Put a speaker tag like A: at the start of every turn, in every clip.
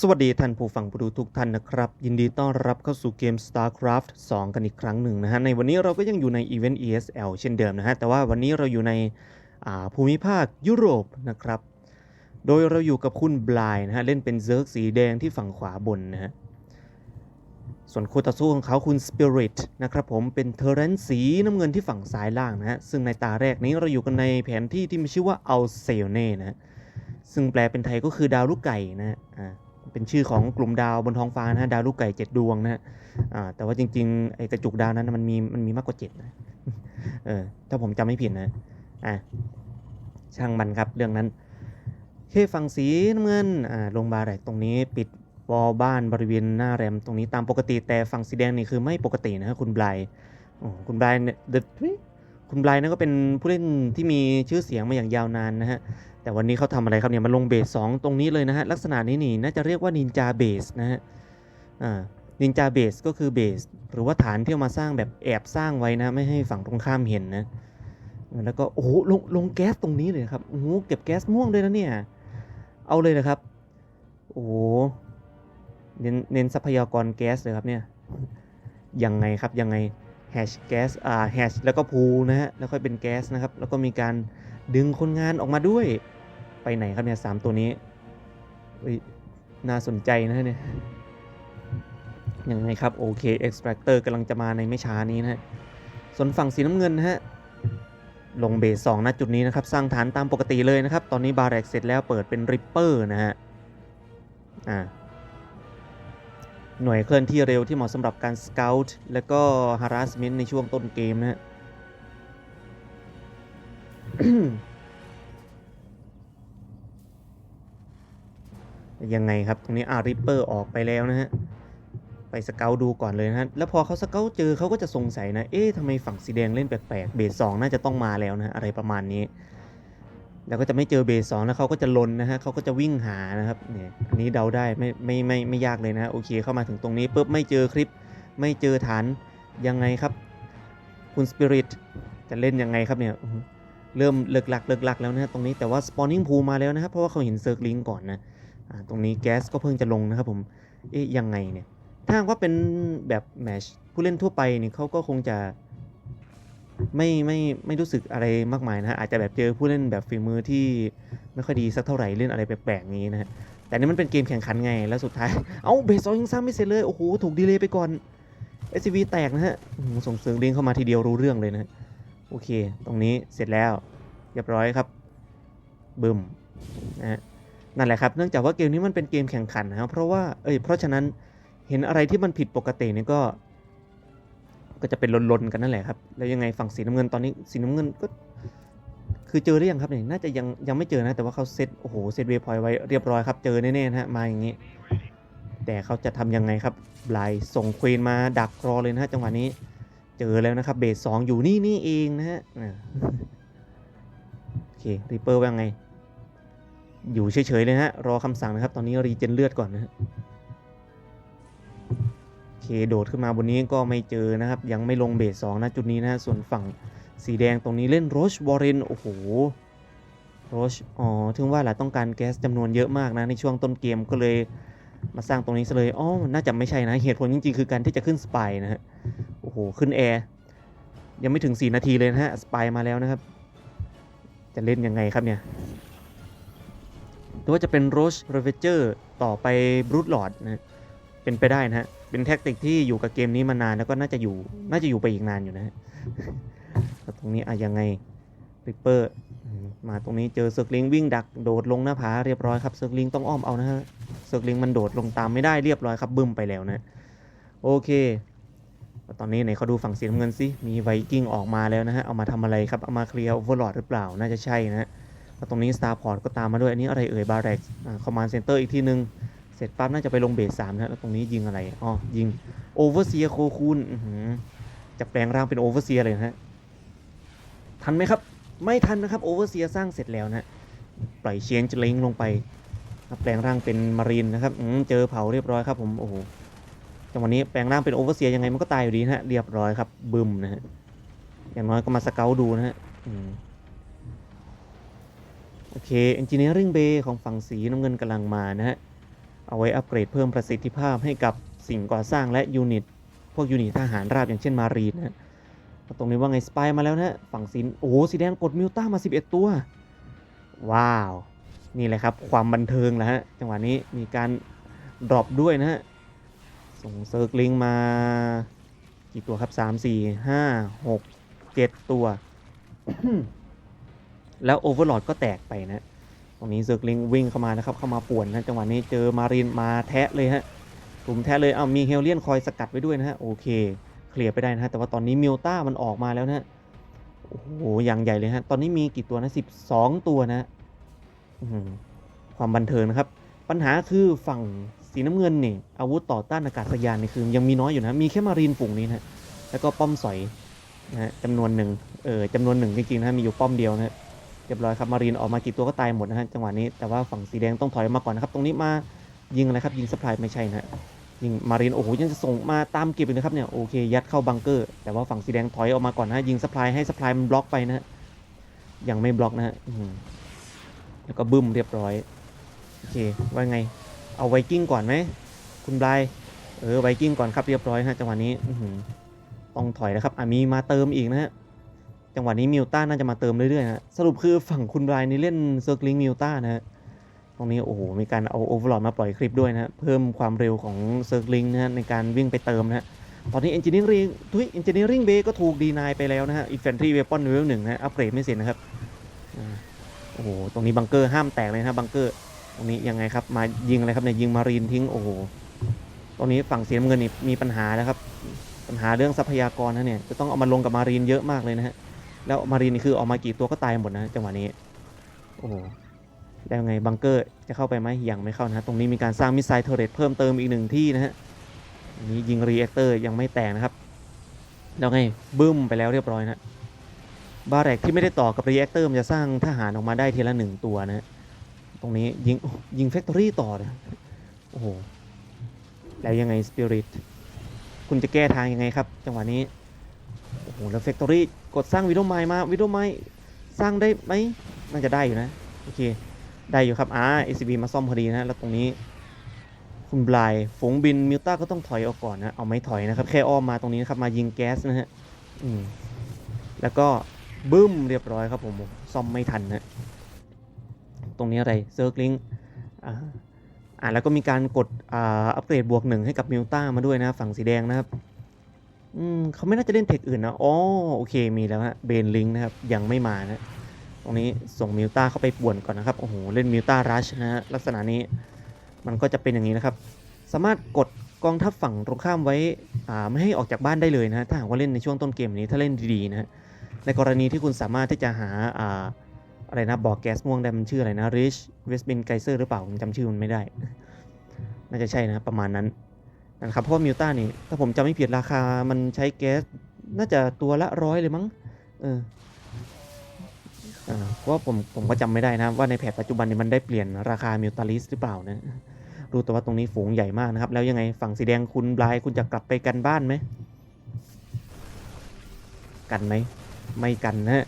A: สวัสดีท่านผู้ฟังผู้ดูทุกท่านนะครับ ยินดีต้อนรับเข้าสู่เกม StarCraft 2 กันอีกครั้งหนึ่งนะฮะ ในวันนี้เราก็ยังอยู่ในอีเวนต์ ESL เช่นเดิมนะฮะ แต่ว่าวันนี้เราอยู่ในอาภูมิภาคยุโรปนะครับ โดยเราอยู่กับคุณบลายนะฮะ เล่นเป็นเซิร์กสีแดงที่ฝั่งขวาบนนะฮะ ส่วนคู่ต่อสู้ของเขาคุณ Spirit นะครับผมเป็นเทเรนสีน้ำเงินที่ฝั่งซ้ายล่างนะฮะ ซึ่งในตาแรกนี้เราอยู่กันในแผนที่ที่มีชื่อว่าอัลเซเน่นะฮะซึ่งแปลเป็นไทยก็คือดาวลูกไก่นะฮะอ่า เป็นชื่อของกลุ่มดาวบนท้องฟ้านะฮะดาวลูกไก่เจ็ดดวงนะฮะแต่ว่าจริงๆไอ้กระจุกดาวนั้นมันมีมันมีมากกว่าเจ็ดนะเออถ้าผมจำไม่ผิดนะอะช่างมันครับเรื่องนั้นเคฝั่งสีน้ำเงินอ่าลงบาร์แรกตรงนี้ปิดวอลบ้านบริเวณหน้าแรมตรงนี้ตามปกติแต่ฝั่งสีแดงนี่คือไม่ปกตินะฮะคุณไบลายอ๋อคุณไบลายเนี่ยคุณไบลายนั่นก็เป็นผู้เล่นที่มีชื่อเสียงมาอย่างยาวนานนะฮะ แต่วันนี้เขาทำอะไรครับเนี่ยมันลงเบสสองตรงนี้เลยนะฮะลักษณะนี้นี่น่าจะเรียกว่านินจาเบสนะฮะอ่านินจาเบสก็คือเบสหรือว่าฐานที่เอามาสร้างแบบแอบสร้างไว้นะไม่ให้ฝั่งตรงข้ามเห็นนะแล้วก็โอ้โหลงลงแก๊สตรงนี้เลยครับโอ้โหเก็บแก๊สม่วงด้วยนะเนี่ยเอาเลยนะครับโอ้โหเน้นเน้นทรัพยากรแก๊สเลยครับเนี่ยยังไงครับยังไงแฮชแก๊สอ่าแฮชแล้วก็พูนะฮะแล้วค่อยเป็นแก๊สนะครับแล้วก็มีการดึงคนงานออกมาด้วย ไปไหนครับเนี่ยสามตัวนี้น่าสนใจนะเนี่ยยังไงครับ โอเค extractor กำลังจะมาในไม่ช้านี้นะฮะ ส่วนฝั่งสีน้ำเงินนะฮะ ลงเบสสองณจุดนี้นะครับ สร้างฐานตามปกติเลยนะครับ ตอนนี้บาร์แรกเสร็จแล้วเปิดเป็นริปเปอร์นะฮะ อ่า หน่วยเคลื่อนที่เร็วที่เหมาะสำหรับการสเกลและก็ harassment ในช่วงต้นเกมนะฮะ ยังไงครับตรงนี้อาริปเปอร์ออกไปแล้วนะฮะไปสเกลดูก่อนเลยนะฮะแล้วพอเขาสเกลเจอเขาก็จะสงสัยนะเอ๊ะทำไมฝั่งสีแดงเล่นแปลกๆเบสสองน่าจะต้องมาแล้วนะอะไรประมาณนี้ แล้วก็จะไม่เจอเบสสองแล้วเขาก็จะลนนะฮะเขาก็จะวิ่งหานะครับเนี่ยอันนี้เดาได้ไม่ไม่ไม่ไม่ยากเลยนะฮะโอเคเข้ามาถึงตรงนี้ปุ๊บไม่เจอคลิป ไม่เจอฐานยังไงครับ คุณสปิริตจะเล่นยังไงครับเนี่ยเริ่มเลิกลักเลิกลักแล้วนะฮะตรงนี้แต่ว่าสปอนนิ่งพูมาแล้วนะครับเพราะว่าเขาเห็นเซิร์กลิงก่อนนะ ตรงนี้แก๊สก็เพิ่งจะลงนะครับผมเอ๊ยยังไงเนี่ยถ้าว่าเป็นแบบแมชผู้เล่นทั่วไปเนี่ยเขาก็คงจะไม่ไม่ไม่รู้สึกอะไรมากมายนะฮะอาจจะแบบเจอผู้เล่นแบบฝีมือที่ไม่ค่อยดีสักเท่าไหร่เล่นอะไรแปลกๆงี้นะฮะแต่นี่มันเป็นเกมแข่งขันไงแล้วสุดท้าย เอาเบสซอยังสร้างไม่เสร็จเลย โอ้โห ถูกดีเลย์ไปก่อน SCV แตกนะฮะอื้อหือส่งเสียงลิงเข้ามาทีเดียวรู้เรื่องเลยนะโอเค ตรงนี้เสร็จแล้วเรียบร้อยครับบึมนะฮะ นั่นแหละครับ เนื่องจากว่าเกมนี้มันเป็นเกมแข่งขันนะครับ เพราะว่า เอ้ย เพราะฉะนั้นเห็นอะไรที่มันผิดปกตินี่ก็ ก็จะเป็นลนๆกันนั่นแหละครับ แล้วยังไงฝั่งสีน้ำเงินตอนนี้สีน้ำเงินก็คือเจอหรือยังครับเนี่ยน่าจะยังยังไม่เจอนะ แต่ว่าเขาเซตโอ้โหเซตเวพอยไว้เรียบร้อยครับ เจอแน่ๆนะฮะมาอย่างนี้ แต่เขาจะทำยังไงครับบลายส่งควีนมาดักรอเลยนะฮะจังหวะนี้ เจอแล้วนะครับ เบสสองอยู่นี่นี่เองนะฮะโอเครีเปอร์ว่าไง อยู่เฉยๆเลยฮะ รอคำสั่งนะครับ ตอนนี้รีเจนเลือดก่อนนะฮะโอเคโดดขึ้นมาบนนี้ก็ไม่เจอนะครับ ยังไม่ลงเบสสองนะจุดนี้นะฮะส่วนฝั่งสีแดงตรงนี้เล่นโรชวอร์เรนโอ้โหโรชอ๋อถึงว่าแหละต้องการแก๊สจำนวนเยอะมากนะ ในช่วงต้นเกมก็เลยมาสร้างตรงนี้ซะเลยอ๋อน่าจะไม่ใช่นะ เหตุผลจริงๆ คือการที่จะขึ้นสปายนะฮะ โอ้โห ขึ้นแอร์ ยังไม่ถึง 4 นาทีเลยนะฮะ สปายมาแล้วนะครับ จะเล่นยังไงครับเนี่ย หรือว่าจะเป็นโรชเรเวเจอร์ต่อไปบรูดหลอดนะเป็นไปได้นะฮะ เป็นแท็กติกที่อยู่กับเกมนี้มานานแล้วก็น่าจะอยู่น่าจะอยู่ไปอีกนานอยู่นะฮะตรงนี้อะยังไงริปเปอร์มาตรงนี้เจอเซิร์กลิงวิ่งดักโดดลงหน้าผาเรียบร้อยครับเซิร์กลิงต้องอ้อมเอานะฮะเซิร์กลิงมันโดดลงตามไม่ได้เรียบร้อยครับบึ้มไปแล้วนะโอเค ตอนนี้ไหนเขาดูฝั่งสีน้ำเงินสิมีไวกิ้งออกมาแล้วนะฮะเอามาทำอะไรครับเอามาเคลียร์โอเวอร์ลอดหรือเปล่าน่าจะใช่นะฮะ ตรงนี้สตาร์พอร์ตก็ตามมาด้วย อันนี้อะไรเอ่ยบาร์เร็กคอมมานด์เซ็นเตอร์อีกทีนึง เสร็จปั๊บน่าจะไปลงเบสสามนะแล้วตรงนี้ยิงอะไร อ๋อ ยิงโอเวอร์เซียโคคูนจะแปลงร่างเป็นโอเวอร์เซียเลยนะฮะ ทันไหมครับ ไม่ทันนะครับโอเวอร์เซียสร้างเสร็จแล้วนะ ปล่อยเชียนจ์ลิงลงไป แปลงร่างเป็นมารีนนะครับเจอเผาเรียบร้อยครับผม โอ้โหจังหวะนี้แปลงร่างเป็นโอเวอร์เซียยังไงมันก็ตายอยู่ดีนะฮะ เรียบร้อยครับบึมนะฮะ อย่างน้อยก็มาสเกลดูนะฮะ โอเค Engineering Bay ของฝั่งสีน้ำเงินกำลังมานะฮะ เอาไว้อัปเกรดเพิ่มประสิทธิภาพให้กับสิ่งก่อสร้างและยูนิต พวกยูนิตทหารราบอย่างเช่นมารีนนะตรงนี้ว่าไงสปายมาแล้วนะฝั่งสีโอ้โหสีแดงกดมิวต้ามา 11 ตัว ว้าว นี่แหละครับความบันเทิงแหละฮะ จังหวะนี้มีการดรอปด้วยนะฮะ ส่งเซิร์กลิงมากี่ตัวครับ 3 4 5 6 7 ตัว แล้วโอเวอร์ลอดก็แตกไปนะ ตรงนี้เซิร์กลิงวิ่งเข้ามานะครับ เข้ามาป่วนนะจังหวะนี้เจอมารีนมาแทะเลยฮะกลุ่มแทะเลยเอามีเฮลเลียนคอยสกัดไว้ด้วยนะฮะโอเค เคลียร์ไปได้นะฮะแต่ว่าตอนนี้มิลต้ามันออกมาแล้วนะฮะโอ้โหอย่างใหญ่เลยฮะตอนนี้มีกี่ตัวนะ 12 ตัวนะความบันเทิงนะครับ ปัญหาคือฝั่งสีน้ำเงินนี่อาวุธต่อต้านอากาศยานนี่คือยังมีน้อยอยู่นะ มีแค่มารีนฝูงนี้นะแล้วก็ป้อมสอยนะฮะจำนวนหนึ่งเออจำนวนหนึ่งจริงๆนะฮะมีอยู่ป้อมเดียวนะฮะ เรียบร้อยครับมารีนออกมากี่ตัวก็ตายหมดนะฮะจังหวะนี้แต่ว่าฝั่งสีแดงต้องถอยมาก่อนนะครับ ตรงนี้มายิงอะไรครับยิงสปายไม่ใช่นะยิงมารีนโอ้โหยังจะส่งมาตามเก็บเลยนะครับเนี่ยโอเคยัดเข้าบังเกอร์ แต่ว่าฝั่งสีแดงถอยออกมาก่อนนะยิงสปายให้สปายมันบล็อกไปนะฮะยังไม่บล็อกนะฮะแล้วก็บึ้มเรียบร้อยโอเคว่าไง เอาไวกิ้งก่อนไหมคุณบลายเออไวกิ้งก่อนครับเรียบร้อยฮะจังหวะนี้ต้องถอยแล้วครับอะมีมาเติมอีกนะฮะ จังหวะนี้มิวต้าน่าจะมาเติมเรื่อยๆนะสรุปคือฝั่งคุณบลายนี่เล่นเซิร์กลิงมิวต้านะฮะตรงนี้โอ้โหมีการเอาโอเวอร์ลอดมาปล่อยคลิปด้วยนะเพิ่มความเร็วของเซิร์กลิงนะฮะในการวิ่งไปเติมนะฮะตอนนี้เอนจิเนียริงทุยเอนจิเนียริงเบก็ถูกดีนายไปแล้วนะฮะอินฟนทรีเวปอนเลเวลหนึ่งนะอัปเกรดไม่เสร็จนะครับโอ้โหตรงนี้บังเกอร์ห้ามแตกเลยนะบังเกอร์ตรงนี้ยังไงครับมายิงอะไรครับเนี่ยยิงมารีนทิ้งโอ้โหตรงนี้ฝั่งเสีน้ำเงินนี่มีปัญหานะครับปัญหาเรื่องทรัพยากรนะเนี่ยจะต้องเอามาลงกับมารีนเยอะมากเลยนะฮะ แล้วมารีนคือออกมากี่ตัวก็ตายหมดนะจังหวะนี้ โอ้โหแล้วไงบังเกอร์จะเข้าไปไหมยังไม่เข้านะ ตรงนี้มีการสร้างมิสไซล์เทอร์เรตเพิ่มเติมอีกหนึ่งที่นะฮะนี้ยิงรีแอคเตอร์ยังไม่แตกนะครับ แล้วไงบึ้มไปแล้วเรียบร้อยนะบาแรกที่ไม่ได้ต่อกับรีแอคเตอร์มันจะสร้างทหารออกมาได้ทีละหนึ่งตัวนะฮะตรงนี้ยิงยิงแฟคทอรี่ต่อนะโอ้โห แล้วยังไงสปิริต คุณจะแก้ทางยังไงครับ จังหวะนี้ โอ้โหแล้วแฟคทอรี่กดสร้างวิดีโอไมล์มาวิดีโอไมล์สร้างได้ไหมน่าจะได้อยู่นะ โอเค ได้อยู่ครับอ่า ACB มาซ่อมพอดีนะ แล้วตรงนี้ คุณบลายฝูงบินมิวต้าก็ต้องถอยออกก่อนนะ เอาไม่ถอยนะครับ แค่อ้อมมาตรงนี้นะครับ มายิงแก๊สนะฮะอืมแล้วก็บึ้มเรียบร้อยครับผมซ่อมไม่ทันนะตรงนี้อะไรเซิร์กลิงอ่าอ่าแล้วก็มีการกดอ่าอัปเกรดบวกหนึ่งให้กับมิวต้ามาด้วยนะ ฝั่งสีแดงนะครับ อืมเขาไม่น่าจะเล่นเทคอื่นนะอ๋อโอเคมีแล้วฮะเบนลิงนะครับยังไม่มานะ ตรงนี้ส่งมิวต้าเข้าไปป่วนก่อนนะครับโอ้โหเล่นมิวต้ารัชนะฮะลักษณะนี้มันก็จะเป็นอย่างนี้นะครับ สามารถกดกองทัพฝั่งตรงข้ามไว้อ่าไม่ให้ออกจากบ้านได้เลยนะถ้าหากว่าเล่นในช่วงต้นเกมนี้ถ้าเล่นดีๆนะฮะในกรณีที่คุณสามารถที่จะหาอ่าอะไรนะบอกแก๊สม่วงได้มันชื่ออะไรนะ Rich Westbin Geyser หรือเปล่าผมจำชื่อมันไม่ได้ น่าจะใช่นะประมาณนั้น นะครับเพราะมิวต้านี่ถ้าผมจำไม่ผิดราคามันใช้แก๊สน่าจะตัวละร้อยเลยมั้งเออเพราะผมผมก็จำไม่ได้นะว่าในแผนปัจจุบันนี่มันได้เปลี่ยนราคามิวตาลิสหรือเปล่านะรู้แต่ว่าตรงนี้ฝูงใหญ่มากนะครับ แล้วยังไงฝั่งสีแดงคุณบลายคุณจะกลับไปกันบ้านไหมกันไหมไม่กันนะฮะ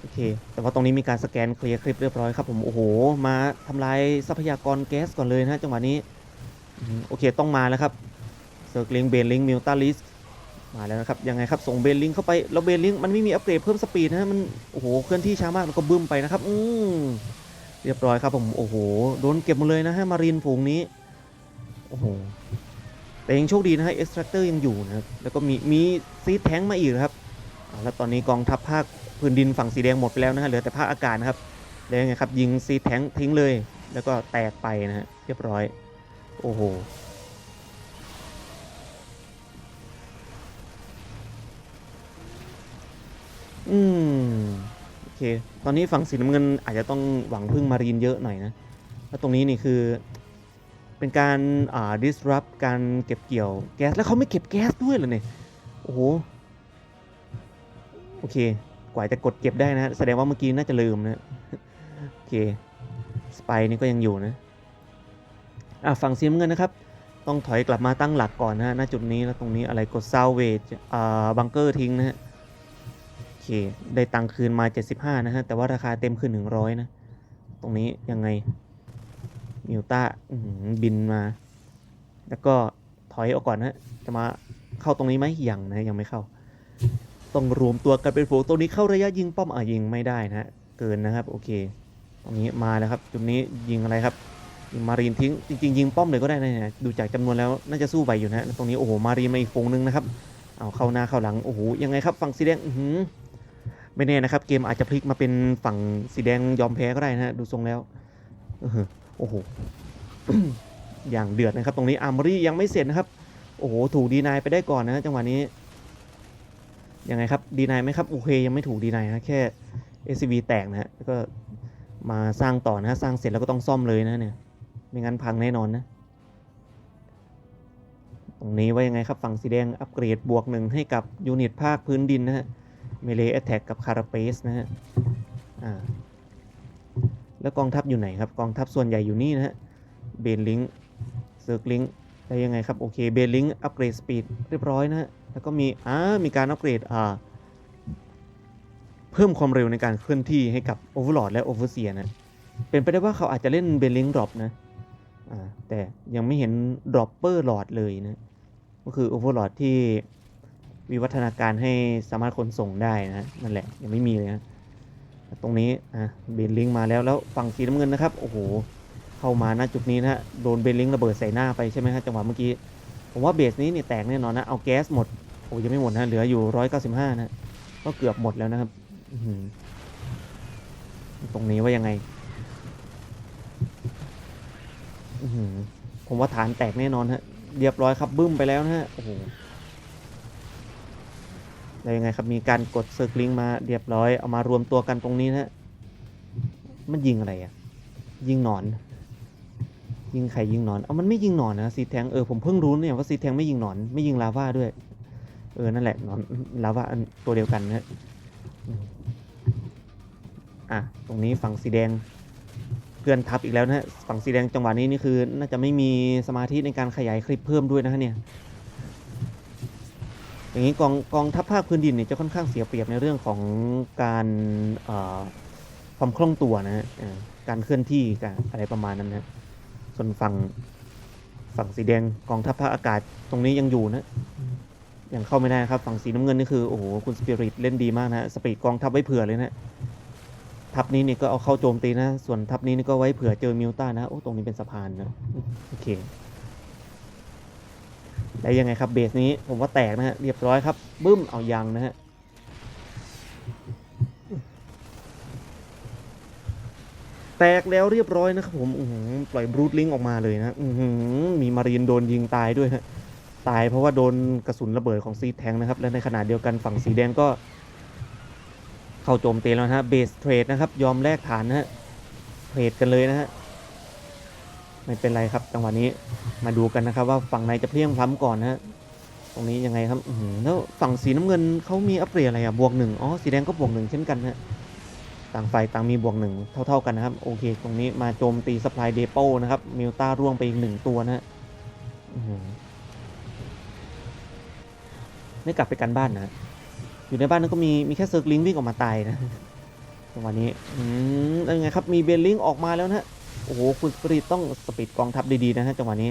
A: โอเค แต่ว่าตรงนี้มีการสแกนเคลียร์คลิปเรียบร้อยครับผมโอ้โห มาทำลายทรัพยากรแก๊สก่อนเลยนะจังหวะนี้โอเคต้องมาแล้วครับ เซอร์กลิงเบนลิงมิลตาลิสมาแล้วนะครับยังไงครับส่งเบนลิงเข้าไปแล้วเบนลิงมันไม่มีอัปเกรดเพิ่มสปีดนะฮะมันโอ้โหเคลื่อนที่ช้ามากแล้วก็บึ้มไปนะครับอืมเรียบร้อยครับผมโอ้โหโดนเก็บหมดเลยนะฮะมารีนฝูงนี้โอ้โหแต่ยังโชคดีนะฮะเอ็กซ์ตรัคเตอร์ยังอยู่นะครับแล้วก็มีมีซีดแทงมาอีกครับแล้วตอนนี้กองทัพภาคพื้นดินฝั่งสีแดงหมดไปแล้วนะฮะเหลือแต่ภาคอากาศนะครับแล้วยังไงครับยิงซีแทงทิ้งเลย แล้วก็แตกไปนะฮะเรียบร้อย โอ้โห อืมโอเค ตอนนี้ฝั่งสีน้ำเงินอาจจะต้องหวังพึ่งมารีนเยอะหน่อยนะแล้วตรงนี้นี่คือ เป็นการอ่า disrupt การเก็บเกี่ยวแก๊สแล้วเขาไม่เก็บแก๊สด้วยเหรอเนี่ยโอ้โหโอเคกว่าจะกดเก็บได้นะแสดงว่าเมื่อกี้น่าจะลืมนะโอเคสไปนี่ก็ยังอยู่นะอะฝั่งสีน้ำเงินนะครับ ต้องถอยกลับมาตั้งหลักก่อนนะณจุดนี้แล้วตรงนี้อะไรกดซาวเวจอ่าบังเกอร์ทิ้งนะฮะ เค ได้ตังคืนมา 75 นะฮะ แต่ว่าราคาเต็มคือ 100 นะ ตรงนี้ยังไง มิวต้าบินมา แล้วก็ถอยออกก่อนนะจะมาเข้าตรงนี้ไหมยังนะ ยังไม่เข้า ต้องรวมตัวกันเป็นฝูงตรงนี้เข้าระยะยิงป้อมอะยิงไม่ได้นะฮะเกินนะครับ โอเค ตรงนี้มาแล้วครับ จุดนี้ยิงอะไรครับยิงมารีนทิ้ง จริง ๆ ยิงป้อมเลยก็ได้นะเนี่ยดูจากจำนวนแล้วน่าจะสู้ไหวอยู่นะ ตรงนี้โอ้โหมารีนมาอีกฝูงหนึงนะครับเอาเข้าหน้าเข้าหลังโอ้โหยังไงครับฝั่งสีแดงอื้อหือ ไม่แน่นะครับ เกมอาจจะพลิกมาเป็นฝั่งสีแดงยอมแพ้ก็ได้นะฮะดูทรงแล้วโอ้โหอย่างเดือดนะครับ ตรงนี้อาร์มอรี่ยังไม่เสร็จนะครับ โอ้โห ถูกดีนายไปได้ก่อนนะจังหวะนี้ ยังไงครับ ดีนายไหมครับ โอเค ยังไม่ถูกดีนายนะแค่ SCV แตกนะฮะแล้วก็มาสร้างต่อนะฮะสร้างเสร็จแล้วก็ต้องซ่อมเลยนะเนี่ย ไม่งั้นพังแน่นอนนะ ตรงนี้ว่ายังไงครับ ฝั่งสีแดงอัปเกรดบวกหนึ่งให้กับยูนิตภาคพื้นดินนะฮะ เมเลแอตแทกกับคาราเปสนะฮะอ่าแล้วกองทัพอยู่ไหนครับ กองทัพส่วนใหญ่อยู่นี่นะฮะเบนลิงเซิร์กลิงได้ยังไงครับ โอเคเบนลิงอัปเกรดสปีดเรียบร้อยนะฮะแล้วก็มีอ่ามีการอัปเกรดอ่าเพิ่มความเร็วในการเคลื่อนที่ให้กับ Overlord และ Overseer นะเป็นไปได้ว่าเขาอาจจะเล่นเบนลิงดรอปนะอ่าแต่ยังไม่เห็นดรอปเปอร์หลอดเลยนะ ก็คือ Overlord ที่ วิวัฒนาการให้สามารถขนส่งได้นะนั่นแหละยังไม่มีเลยนะตรงนี้อะเบนลิงมาแล้วแล้วฝั่งสีน้ำเงินนะครับโอ้โหเข้ามาณจุดนี้นะโดนเบนลิงระเบิดใส่หน้าไปใช่ไหมฮะจังหวะเมื่อกี้ผมว่าเบสนี้เนี่ยแตกแน่นอนนะเอาแก๊สหมดโอ้ยังไม่หมดนะเหลืออยู่ร้อยเก้าสิบห้านะก็เกือบหมดแล้วนะครับอื้อหือตรงนี้ว่ายังไงอื้อหือผมว่าฐานแตกแน่นอนฮะเรียบร้อยครับบึ้มไปแล้วนะฮะโอ้โห แล้วยังไงครับมีการกดเซอร์คลิงมาเรียบร้อยเอามารวมตัวกันตรงนี้นะ มันยิงอะไรอะยิงหนอน ยิงใครยิงหนอนเอามันไม่ยิงหนอนนะซีแทงเออผมเพิ่งรู้เนี่ยว่าซีแทงไม่ยิงหนอนไม่ยิงลาว่าด้วย เออนั่นแหละหนอนลาว่าตัวเดียวกันนะอะตรงนี้ฝั่งสีแดงเพื่อนทับอีกแล้วนะฮะฝั่งสีแดงจังหวะนี้นี่คือ น่าจะไม่มีสมาธิในการขยายคลิปเพิ่มด้วยนะฮะเนี่ย อย่างนี้กองกองทัพภาคพื้นดินเนี่ยจะค่อนข้างเสียเปรียบในเรื่องของการความคล่องตัวนะฮะการเคลื่อนที่การอะไรประมาณนั้นนะส่วนฝั่งฝั่งสีแดงกองทัพภาคอากาศตรงนี้ยังอยู่นะยังเข้าไม่ได้ครับฝั่งสีน้ำเงินนี่คือโอ้โหคุณสปิริตเล่นดีมากนะสปีดกองทัพไว้เผื่อเลยนะทัพนี้นี่ก็เอาเข้าโจมตีนะ ส่วนทัพนี้นี่ก็ไว้เผื่อเจอมิวต้านะโอ้ตรงนี้เป็นสะพานนะโอเค แล้วยังไงครับเบสนี้ผมว่าแตกนะฮะเรียบร้อยครับบึ้มเอายังนะฮะแตกแล้วเรียบร้อยนะครับผมหือปล่อยบรูทลิงออกมาเลยนะอืมีมารีนโดนยิงตายด้วยฮะตายเพราะว่าโดนกระสุนระเบิดของซีแทงนะครับ และในขณะเดียวกันฝั่งสีแดงก็ เข้าโจมตีแล้วนะฮะเบสเทรดนะครับ ยอมแลกฐานนะฮะเทรดกันเลยนะฮะ ไม่เป็นไรครับจังหวะนี้มาดูกันนะครับ ว่าฝั่งไหนจะเพลียงพล้ำก่อนนะฮะตรงนี้ยังไงครับแล้วฝั่งสีน้ำเงินเขามีอัปเกรดอะไรอะบวกหนึ่งอ๋อสีแดงก็บวกหนึ่งเช่นกันนะฮะต่างฝ่ายต่างมีบวกหนึ่งเท่า ๆกันนะครับ โอเค ตรงนี้มาโจมตีสปายเดโปนะครับมิวต้าร่วงไปอีกหนึ่งตัวนะฮะไม่กลับไปกันบ้านนะ อยู่ในบ้านนั้นก็มีมีแค่เซิร์กลิงวิ่งออกมาตายนะจังหวะนี้ อืมยังไงครับ มีเบลลิงออกมาแล้วนะฮะ โอ้โหคุณสปริตต้องสปีดกองทัพดีๆนะฮะจังหวะนี้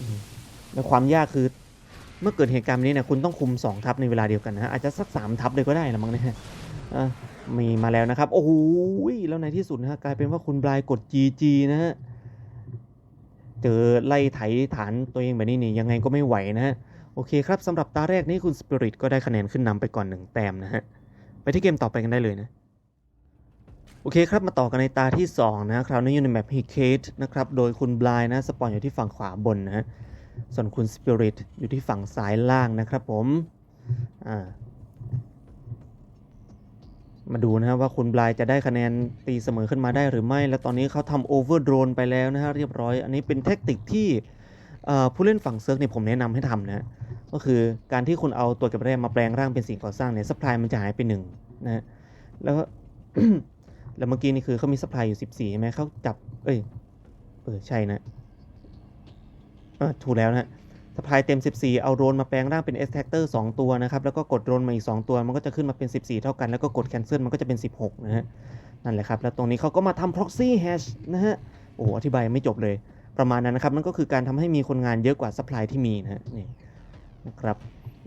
A: อืมแล้วความยากคือ เมื่อเกิดเหตุการณ์นี้เนี่ยคุณต้องคุมสองทัพในเวลาเดียวกันนะฮะอาจจะสักสามทัพเลยก็ได้ละมั้งเนี่ยอะมีมาแล้วนะครับ โอ้โหแล้วในที่สุดนะฮะกลายเป็นว่าคุณบลายกด GG นะฮะเจอไล่ไถฐานตัวเองแบบนี้นี่ยังไงก็ไม่ไหวนะฮะโอเคครับสำหรับตาแรกนี้คุณสปิริตก็ได้คะแนนขึ้นนำไปก่อนหนึ่งแต้มนะฮะ ไปที่เกมต่อไปกันได้เลยนะ อเคครับ มาต่อกันในตาที่ 2 นะคราวนี้อยู่ในแมปฮิเคทนะครับ โดยคุณบลายนะ สปอนอยู่ที่ฝั่งขวาบนนะ ส่วนคุณสปิริตอยู่ที่ฝั่งซ้ายล่างนะครับผม อ่า มาดูนะฮะว่าคุณบลายจะได้คะแนนตีเสมอขึ้นมาได้หรือไม่ แล้วตอนนี้เขาทำโอเวอร์โดรนไปแล้วนะฮะเรียบร้อย อันนี้เป็นเทคนิคที่ผู้เล่นฝั่งเซิร์ฟเนี่ยผมแนะนำให้ทำนะ ก็คือการที่คุณเอาตัวเก็บแร่มาแปลงร่างเป็นสิ่งก่อสร้างเนี่ยสป라이มันจะหายไปหนึ่งนะ แล้ว แล้วเมื่อกี้นี่คือเขามีสป라이อยู่14ใช่ไหมเขาจับ เอ้ย เออใช่นะเออถูกแล้วนะฮะสปายเต็ม 14 เอาโดรนมาแปลงร่างเป็น S Tractor 2 ตัวนะครับ แล้วก็กดโดรนมาอีก 2 ตัว มันก็จะขึ้นมาเป็น 14 เท่ากัน แล้วก็กด cancel มันก็จะเป็น 16 นะฮะ นั่นแหละครับ แล้วตรงนี้เขาก็มาทำ proxy hash นะฮะ โอ้โหอธิบายไม่จบเลย ประมาณนั้นนะครับมันก็คือการทำให้มีคนงานเยอะกว่าซัพพลายที่มีนะฮะ นี่นะครับ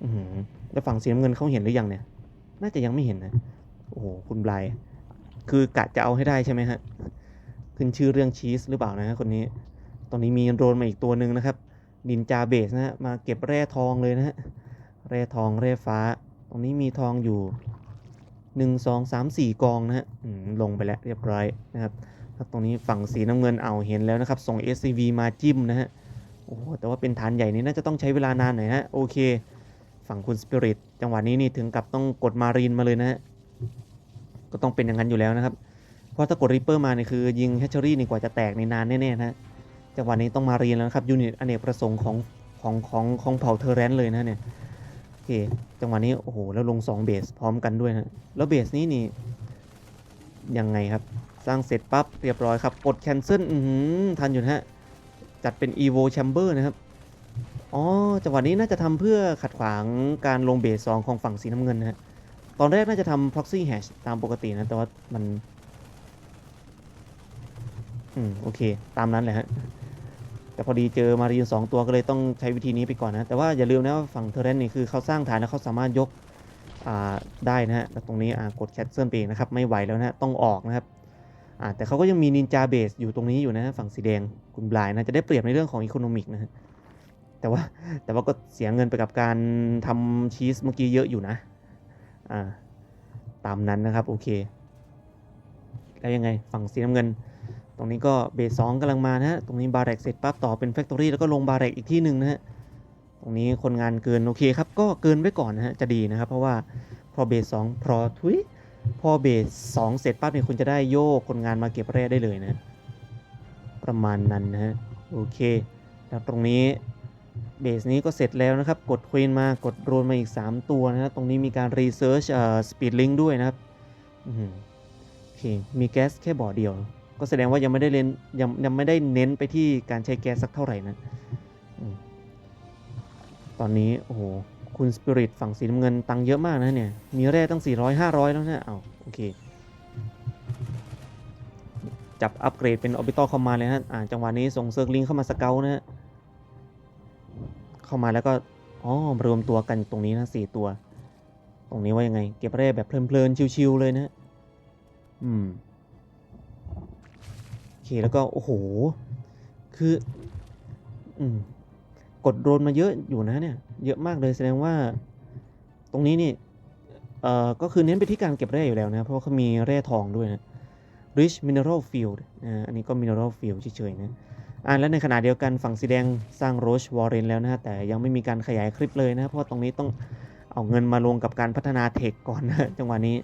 A: อือแล้วฝั่งสีน้ำเงินเขาเห็นหรือยังเนี่ย น่าจะยังไม่เห็นนะ โอ้โห คุณบลาย คือกะจะเอาให้ได้ใช่ไหมฮะ ขึ้นชื่อเรื่องชีสหรือเปล่านะฮะคนนี้ ตอนนี้มีโดรนมาอีกตัวหนึ่งนะครับนินจาเบสนะฮะ มาเก็บแร่ทองเลยนะฮะ แร่ทองแร่ฟ้า ตรงนี้มีทองอยู่หนึ่งสองสามสี่กองนะฮะลงไปแล้วเรียบร้อยนะครับแล้วตรงนี้ฝั่งสีน้ำเงินเอาเห็นแล้วนะครับ ส่ง SCV มาจิ้มนะฮะ โอ้แต่ว่าเป็นฐานใหญ่นี่น่าจะต้องใช้เวลานานหน่อยนะฮะ โอเค ฝั่งคุณสปิริตจังหวะนี้นี่ถึงกับต้องกดมารีนมาเลยนะฮะ ก็ต้องเป็นอย่างนั้นอยู่แล้วนะครับ เพราะถ้ากดริปเปอร์มาเนี่ยคือยิงแฮชเชอรี่นี่กว่าจะแตกในนานแน่ๆนะฮะจังหวะนี้ต้องมาเรียนแล้วนะครับยูนิตอเนกประสงค์ของของของของเผ่าเทอร์เรนต์เลยนะเนี่ยโอเคจังหวะนี้โอ้โหแล้วลง 2 เบสพร้อมกันด้วยนะแล้วเบสนี้นี่ยังไงครับ สร้างเสร็จปั๊บเรียบร้อยครับกด cancel อือหือทันอยู่นะฮะจัดเป็น evo chamber นะครับอ๋อจังหวะนี้น่าจะทำเพื่อขัดขวางการลงเบสสองของฝั่งสีน้ำเงินนะฮะ ตอนแรกน่าจะทำ proxy hash ตามปกตินะ แต่ว่ามัน อืม โอเค ตามนั้นแหละฮะ แต่พอดีเจอมารีนสองตัวก็เลยต้องใช้วิธีนี้ไปก่อนนะ แต่ว่าอย่าลืมนะว่าฝั่งเทอร์เรนนี่คือเขาสร้างฐานแล้วเขาสามารถยกอ่าได้นะฮะแล้วตรงนี้อ่ากดแคทเซิลไปเองนะครับ ไม่ไหวแล้วนะต้องออกนะครับอ่าแต่เขาก็ยังมีนินจาเบสอยู่ตรงนี้อยู่นะ ฝั่งสีแดงคุณบลายนะจะได้เปรียบในเรื่องของอีโคโนมิกนะฮะแต่ว่าแต่ว่าก็เสียเงินไปกับการทำชีสเมื่อกี้เยอะอยู่นะ อ่าตามนั้นนะครับโอเค แล้วยังไงฝั่งสีน้ำเงิน ตรงนี้ก็เบสสองกำลังมานะฮะตรงนี้บาร์แรกเสร็จปั๊บต่อเป็นแฟคทอรี่แล้วก็ลงบาร์แรกอีกที่หนึ่งนะฮะตรงนี้คนงานเกินโอเคครับก็เกินไว้ก่อนนะฮะจะดีนะครับ เพราะว่าพอเบสสองพอทุยพอเบสสองเสร็จปั๊บเนี่ยคุณจะได้โยกคนงานมาเก็บแร่ได้เลยนะ ประมาณนั้นนะฮะโอเค แล้วตรงนี้ เบสนี้ก็เสร็จแล้วนะครับ กดควีนมากดโรนมาอีก 3 ตัวนะฮะตรงนี้มีการรีเสิร์ชเอ่อสปีดลิงด้วยนะครับโอเคมีแก๊สแค่บ่อเดียว ก็แสดงว่ายังไม่ได้เน้นยังยังไม่ได้เน้นไปที่การใช้แก๊สสักเท่าไหร่นะตอนนี้โอ้โหคุณสปิริตฝั่งสีน้ำเงินตังเยอะมากนะเนี่ย มีแร่ตั้ง 400 500 แล้วนะเอาโอเค จับอัปเกรดเป็นออร์บิทอลเข้ามาเลยนะอ่าจังหวะนี้ส่งเซิร์กลิงเข้ามาสเกลนะฮะ เข้ามาแล้วก็อ๋อรวมตัวกันตรงนี้นะสี่ตัว ตรงนี้ว่ายังไง เก็บแร่แบบเพลินๆชิวๆเลยนะอืมโอเคแล้วก็โอ้โห คือ อืมกดโดนมาเยอะอยู่นะเนี่ย เยอะมากเลยแสดงว่า ตรงนี้นี่เอ่อก็คือเน้นไปที่การเก็บแร่อยู่แล้วนะ เพราะว่าเขามีแร่ทองด้วยนะ rich mineral field อ่าอันนี้ก็ mineral field เฉยๆนะ อ่าแล้วในขณะเดียวกันฝั่งสีแดงสร้าง Roche Warren แล้วนะฮะแต่ยังไม่มีการขยายคลิปเลยนะเพราะตรงนี้ต้องเอาเงินมาลงกับการพัฒนาเทคก่อนนะจังหวะนี้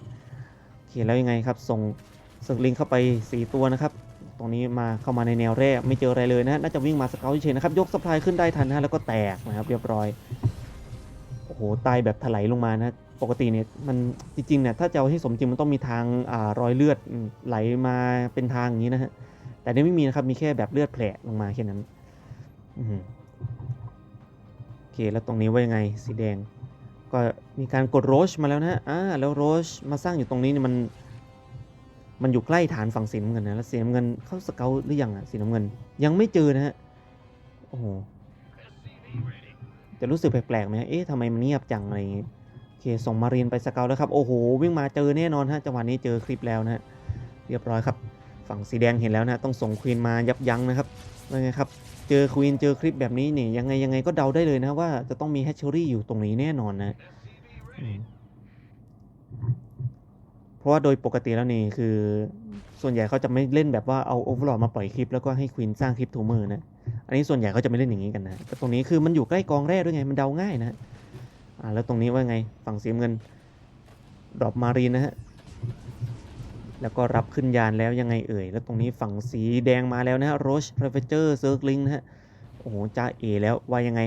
A: โอเคแล้วยังไงครับ ส่งเซิร์กลิงเข้าไป 4 ตัวนะครับ ตรงนี้มาเข้ามาในแนวแรกไม่เจออะไรเลยนะน่าจะวิ่งมาสเกลเฉยนะครับ ยกสปายขึ้นได้ทันนะแล้วก็แตกนะครับ เรียบร้อยโอ้โหตายแบบถลายลงมานะปกติเนี่ยมันจริงๆเนี่ยถ้าจะเอาให้สมจริงมันต้องมีทางอ่ารอยเลือดไหลมาเป็นทางอย่างนี้นะฮะ แต่นี่ไม่มีนะครับ มีแค่แบบเลือดแผลลงมาแค่นั้นโอเค แล้วตรงนี้ว่ายังไง สีแดง ก็มีการกดโรชมาแล้วนะฮะอ่าแล้วโรชมาสร้างอยู่ตรงนี้เนี่ยมัน มันอยู่ใกล้ฐานฝั่งสีน้ำเงินนะ แล้วสีน้ำเงินเข้าสเกลหรือยังอะสีน้ำเงิน ยังไม่เจอนะฮะ โอ้โห จะรู้สึกแปลกๆไหมฮะเอ๊ะทำไมมันเงียบจังอะไรอย่างงี้โอเคส่งมาเรียนไปสเกลแล้วครับ โอ้โห วิ่งมาเจอแน่นอนฮะ จังหวะนี้เจอคลิปแล้วนะฮะ เรียบร้อยครับ ฝั่งสีแดงเห็นแล้วนะต้องส่งควีนมายับยั้งนะครับว่าไงครับเจอควีนเจอคลิปแบบนี้นี่ยังไงยังไงก็เดาได้เลยนะว่าจะต้องมีแฮชเชอรี่อยู่ตรงนี้แน่นอนนะเพราะว่าโดยปกติแล้วนี่คือ ส่วนใหญ่เขาจะไม่เล่นแบบว่าเอาโอเวอร์ลอดมาปล่อยคลิปแล้วก็ให้ควีนสร้างคลิปทูเมอร์นะอันนี้ส่วนใหญ่เขาจะไม่เล่นอย่างนี้กันนะแต่ตรงนี้คือมันอยู่ใกล้กองแร่ด้วยไงมันเดาง่ายนะอ่าแล้วตรงนี้ว่าไงฝั่งสีเงินดรอปมารีนนะฮะ แล้วก็รับขึ้นยานแล้วยังไงเอ่ย แล้วตรงนี้ฝั่งสีแดงมาแล้วนะฮะโรชเรเฟเจอร์เซิร์กลิงนะฮะ โอ้โหจ้าเอแล้วว่ายังไง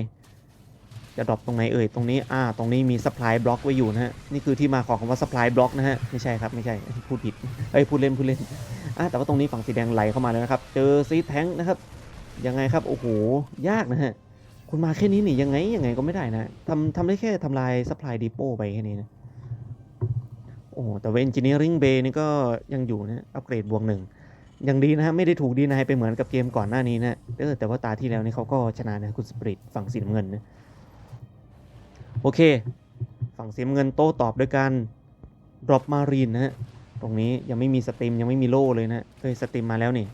A: จะดรอปตรงไหนเอ่ย ตรงนี้ อ่า ตรงนี้มี supply block ไว้อยู่นะฮะ นี่คือที่มาของคำว่า supply block นะฮะ ไม่ใช่ครับ ไม่ใช่ พูดผิด เอ้ย พูดเล่น พูดเล่น อ่าแต่ว่าตรงนี้ฝั่งสีแดงไหลเข้ามาแล้วนะครับ เจอซีแทงนะครับ ยังไงครับ โอ้โห ยากนะฮะ คุณมาแค่นี้นี่ยังไงยังไงก็ไม่ได้นะทำทำได้แค่ทำลาย supply depot ไปแค่นี้นะ โอ้โหแต่ว่า engineering bay นี่ก็ยังอยู่นะอัปเกรดบวกหนึ่งยังดีนะฮะไม่ได้ถูกดีนายไปเหมือนกับเกมก่อนหน้านี้นะเออแต่ว่าตาที่แล้วนี่เขาก็ชนะนะคุณสปริตฝั่งสีน้ำเงินนะโอเค ฝั่งสีน้ำเงินโต้ตอบด้วยการดรอปมารีนนะฮะตรงนี้ยังไม่มีสตรีมยังไม่มีโล่เลยนะเฮ้ยสตรีมมาแล้วนี่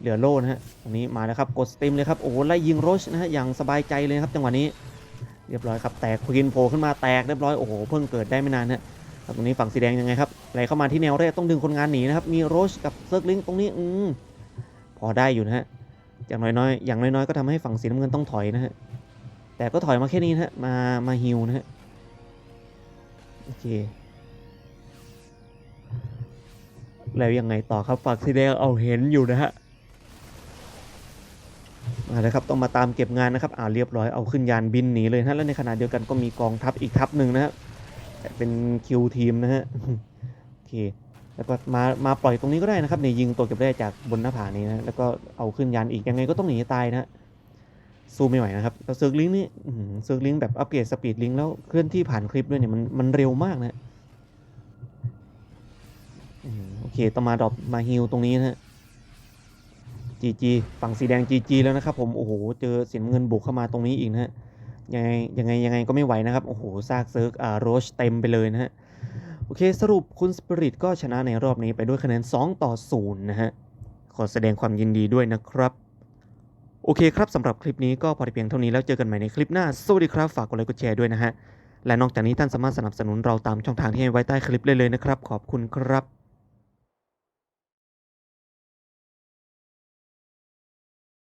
A: เหลือโล่นะฮะตรงนี้มาแล้วครับกดสตรีมเลยครับโอ้โหไล่ยิงโรชนะฮะอย่างสบายใจเลยครับจังหวะนี้ เรียบร้อยครับแตกควีนโผล่ขึ้นมาแตกเรียบร้อยโอ้โหเพิ่งเกิดได้ไม่นานนะ แล้วตรงนี้ฝั่งสีแดงยังไงครับไหลเข้ามาที่แนวแรกต้องดึงคนงานหนีนะครับ มีโรชกับเซิร์กลิงตรงนี้อืมพอได้อยู่นะฮะอย่างน้อยๆอย่างน้อยๆก็ทำให้ฝั่งสีน้ำเงินต้องถอยนะฮะแต่ก็ถอยมาแค่นี้นะฮะมามาฮิวนะฮะโอเคแล้วยังไงต่อครับฝั่งสีแดงเอาเห็นอยู่นะฮะมาเลยครับต้องมาตามเก็บงานนะครับอ่าเรียบร้อยเอาขึ้นยานบินหนีเลยนะแล้วในขณะเดียวกันก็มีกองทัพอีกทัพหนึ่งนะฮะแต่ เป็นคิวทีมนะฮะโอเคแล้วก็มามาปล่อยตรงนี้ก็ได้นะครับเนี่ยยิงตัวเก็บได้จากบนหน้าผานี้นะแล้วก็เอาขึ้นยานอีกยังไงก็ต้องหนีตายนะฮะสู้ไม่ไหวนะครับแล้วเซิร์กลิงก์นี่อื้อหือเซิร์กลิงก์แบบอัปเกรดสปีดลิงก์แล้วเคลื่อนที่ผ่านคลิปด้วยเนี่ยมันมันเร็วมากนะโอเคต้อมาดรอปมาฮิลตรงนี้นะฮะจีจีฝั่งสีแดงจีจีแล้วนะครับผมโอ้โหเจอสีน้ำเงินบุกเข้ามาตรงนี้อีกนะฮะ ยังไงยังไงยังไงก็ไม่ไหวนะครับ โอ้โหซากเซิร์กอ่าโรชเต็มไปเลยนะฮะ โอเคสรุปคุณสปิริตก็ชนะในรอบนี้ไปด้วยคะแนน 2 ต่อ 0 นะฮะ ขอแสดงความยินดีด้วยนะครับ โอเคครับสำหรับคลิปนี้ก็พอเพียงเท่านี้แล้วเจอกันใหม่ในคลิปหน้า สวัสดีครับ ฝากกดไลค์กดแชร์ด้วยนะฮะ และนอกจากนี้ท่านสามารถสนับสนุนเราตามช่องทางที่ให้ไว้ใต้คลิปเลยเลยนะครับ ขอบคุณครับ